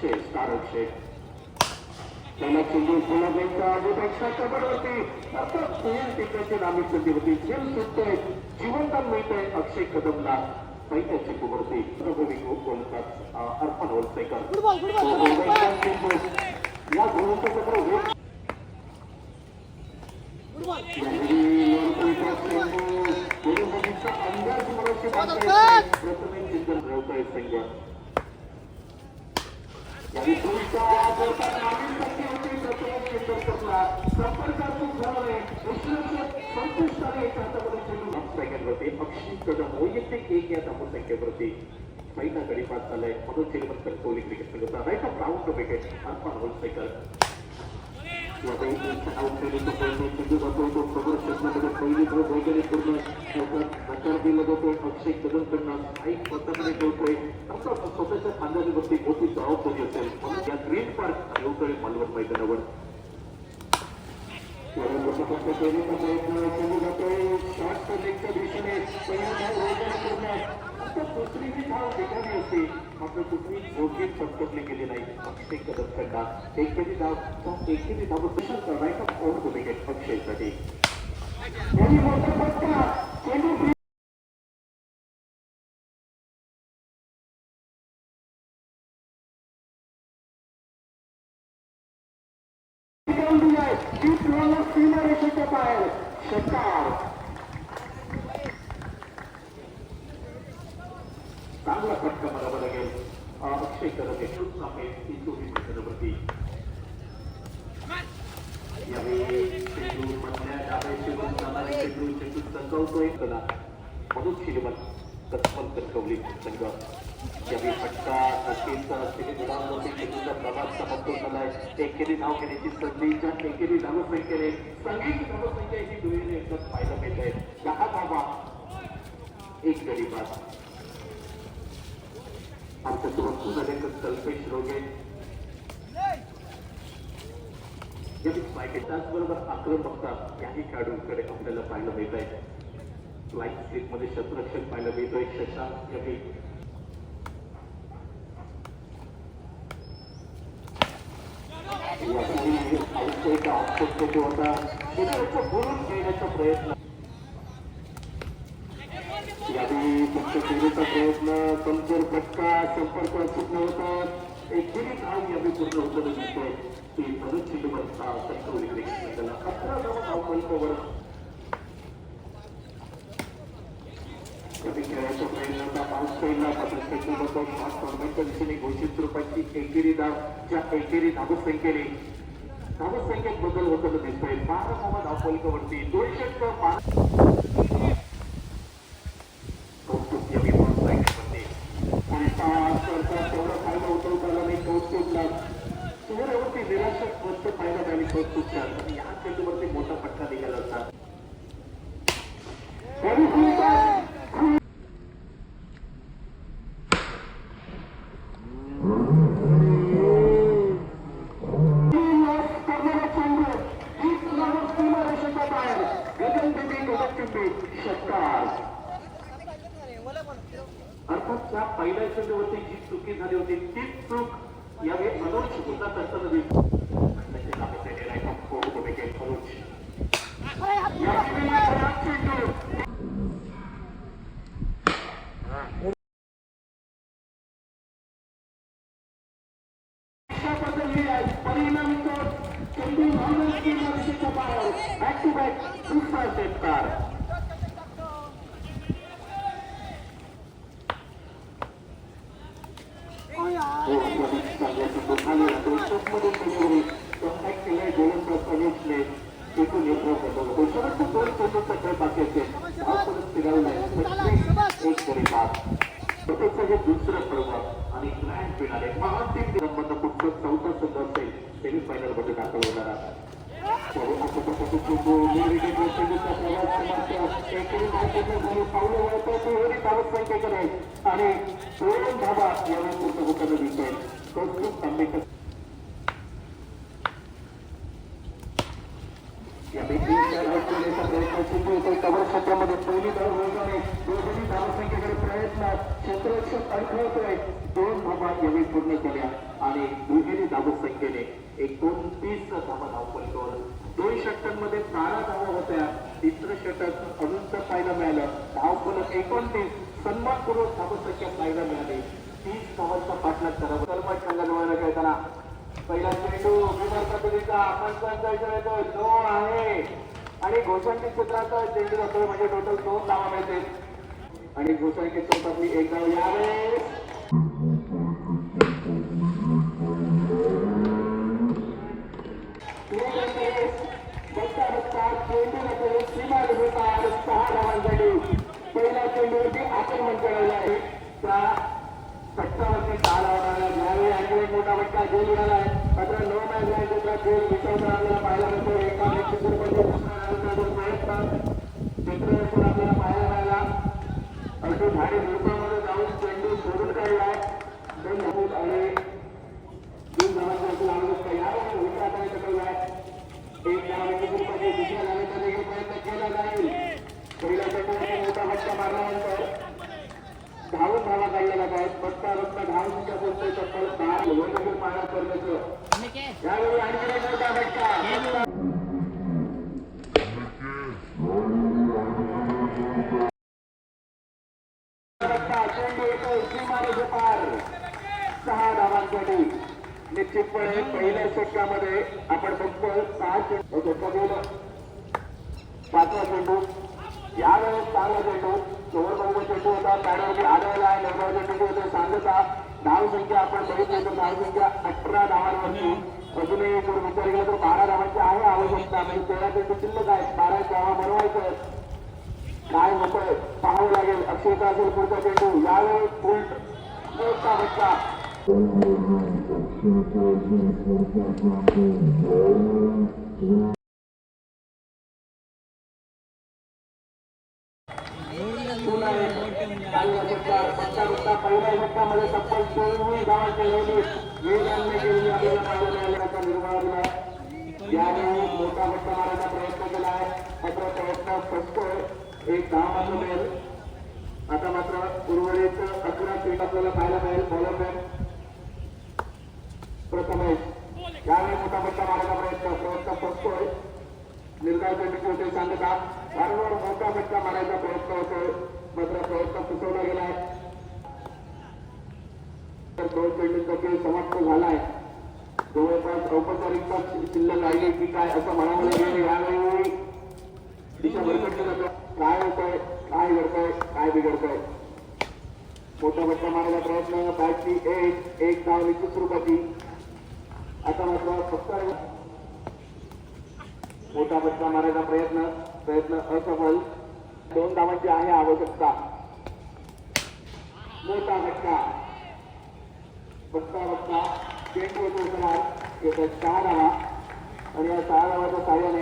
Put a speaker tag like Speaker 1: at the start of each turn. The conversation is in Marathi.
Speaker 1: अक्षय स्टार अक्षय त्याला चेंडू गुलाबाईच्या आजूपेक्षा कबडवरती अर्थात खेळ टिकायची नामी संधी होती जेल सुटतोय. जीवनदान मिळतंय अक्षय कदमला. पहिल्या चेंडूवरती प्रभवी बोलतात अर्पण
Speaker 2: फुटबॉल
Speaker 1: या धोरणाचं चक्र वेग
Speaker 2: फुटबॉल.
Speaker 1: वैयक्तिक एक या धावसंख्येवरती पहिला ಪಕ್ಷದ ವೈಯಕ್ತಿಕ ಏಕೆಯಾದ ಮುಂದಕ್ಕೆ ಬರುತ್ತೆ ಸೈನ್ಯ ಗಡಿಪಾಡ್ತಲ್ಲೇ ಮೊದಲು ಸಿಗುವಂತ ಕೋಲಿ ಕ್ರಿಕೆಟ್ ಸಿಗುತ್ತಾ ರೈತ ಪ್ರಾಮುಖ್ಯ ಬೇಕೆ ಅರ್ಪಣಗೊಳಿಸಬೇಕಾಗುತ್ತೆ अक्षय कदम कडनं काही स्वतःकडे ठेवतोय स्वतःच्या खांद्यावरती मोठी जबाबदारी असेल म्हणून या ग्रीन पार्क ठेवतोय मालवण मैदानावर दुसरी धाव ठिकाणी होती मात्र कुठली योग्य पटकटली गेली नाही अक्षय कदम कडा एकेरी धाव तो एकेरी धाव राईट ऑफ आउट विकेट अक्षयसाठी यांनी मोठा फटका चेंडू सीमारेषेच्या बाहेर षटकार चांगला फटका मला लागेल अक्षय कदम एकूण आहे इंदू विकेटवरती यावेळी चेंडू मधल्या डाव्या चेंडून जाणारे चेंडू चेंडू संकवतोय कला म्हणून शिलमन तत्पल संकवली संघ यावेळी फटका अखेरचा सिने गुलामवरती चेंडूचा प्रवास समजतो झालाय एकेरी धाव घेण्याची संधीच्या एकेरी धावसंख्येने संगीत धावसंख्या ही दुहेरी एकच पाहायला मिळत आहे दहा धावा एक गडी बाद आमच्यासोबत कल्पेश रोगे. त्याचबरोबर आक्रमकता याही खेळाडूंकडे आपल्याला पाहायला मिळत आहे. फ्लाईंग स्लीपमध्ये शतरक्षक पाहायला मिळतोय शशांक याही होता बोलून घेण्याचा प्रयत्न प्रयत्न कमजोर फटका संपर्क अचूक नव्हता एकही धाव यावेळी पूर्ण होताना दिसतोय ती भरत चिल्लवरचा संकवली क्रिकेट संघाला अठरा धाव धावपंपावर कधी खेळायचा प्रयत्न होता पाऊस पहिला मात्र चेंडूबद्दल पाच टोर्नामेंटच्या दिशेने घोषित रुपयाची एकेरी धाव ज्या एकेरी धावसंख्येने धावसंख्येत बदल होताना दिसतोय बारा धावा धावपलकावरती दोन षटक बारा कौतुक यावी प्रोत्साहनामध्ये उलटा सरकार तेवढा फायदा उठवताना नाही कौतुकला चेहऱ्यावरती निराशक स्पष्ट पाहायला मिळाली कौतुकच्या आणि या चेंडूवरती मोठा फटका निघाला होता षटकार अर्थात त्या पहिल्या चेंडूवरती जी चुकी झाली होती तीच चूक यावेळी मनोज होता असताना दिसतो दुसरं पर्व आणि ग्रँड फिनाले महान संबंध पुढचं चौथा संघ असेल सेमीफायनलमध्ये दाखल होणारा आणि दोन धाबा यावेळी पूर्ण होताना दिसतोय कौतुक यापैकी प्रयत्न सिंधू क्षेत्रामध्ये पहिली धाव मिळवणे दोन्ही धावसंख्येकडे प्रयत्न क्षेत्ररक्षक अडखळतोय. दोन धावा यावेळी पूर्ण केल्या आणि दुहेरी धावसंख्येने एकोणतीस धावा धावपल दोन षटकांमध्ये बारा धावा होत्या. तिसरं षटक अजूनच पाहायला मिळालं. धावफलक एकोणतीस. सन्मानपूर्वक धावसंख्या पाहायला मिळाली. तीस धावांचा पाठलाग करावा
Speaker 2: सलमान खानला संघटना खेळताना. पहिला चेंडू विमान पद्धतीचा आपण इशारा येतोय नो आहे आणि घोषणकी क्षेत्रात चेंडू जातोय म्हणजे टोटल दोन धावा मिळतील. आणि घोषणकी क्षेत्रातली एक धाव यावेळेस.
Speaker 1: बघता बघता चेंडूमध्ये चेंडूवरती आक्रमण आहे. त्या फटकावरती सहा यावेळी आणखी एक मोठा फटका गोल उडाला आहे. मात्र नऊ मॅच आहे क्षेत्रात गोल पाहायला मिळतो. एका व्यक्तीमध्ये प्रयत्न चित्ररक्षण आपल्याला पाहायला मिळाला. अगदी भारी झुडपामध्ये जाऊन चेंडू सोडून काढलाय दोन धावून आणि तीन धावांची आवश्यकता यावेळी उलटा हाताने टकवलाय एक धाव विकेटमध्ये दुसऱ्या धावेचा देखील प्रयत्न केला जाईल पहिल्या मोठा फटका मारल्यानंतर धावून धावा काढलेल्या आहेत बघता बघता धावूनच्या बोलतोय तत्पर दहा सहा धावांसाठी निश्चितपणे पहिल्या षटकामध्ये आपण फक्त सहा चेंडू पाचवा चेंडू यावेळेस चांगला चेंडू चोरबाबूचा चेंडू होता पॅडवरती आढळला आहे चेंडू होता सांगता धाव संख्या आपण बघितली तर धाव संख्या अठरा धावांवरती अजूनही जर विचार केला तर बारा धावांची आहे आवश्यकता म्हणजे तेरा चेंडू शिल्लक आहे बारा धावा बनवायचं काय होतंय पाहावं लागेल अक्षरता असेल पुढचा चेंडू यावेळी उलट मोठा बच्चा Thank you एक चांगला फटका फटका फटका पहिल्या षटकामध्ये तब्बल चोवीस धावांची नोंदणी वेगाने केलेली आपल्याला पाहायला मिळाल्याचा मोठा मारायचा प्रयत्न केला आहे. मात्र प्रयत्न एक दहा मात्र मिळेल. आता मात्र उर्वरित अकरा आपल्याला पाहायला मिळेल. प्रथमेश. यावेळी मोठा फटका मारायचा प्रयत्न प्रयत्न फसतोय निर्धार चेंडूची होते वारंवार मोठा मारायचा प्रयत्न होतोय. मात्र प्रयत्न फसवला गेलाय तर दोन समाप्त झालाय जवळपास औपचारिकता शिल्लक राहिली की काय असं म्हणावं लागेल. यावेळी दिशा भरकटली जातं काय काय घडतंय? काय बिघडतंय? मोठा मोठा मारायचा प्रयत्न. बॅटची एक एक धाव निश्चित स्वरूपाची आता मात्र फक्त मोठा बच्चा मारायचा प्रयत्न प्रयत्न असफल. दोन धावांची आहे आवश्यकता. मोठा फटका. बघता बघता चेंडू येतो येतात सहा धावा आणि या सहा धावाच्या साह्याने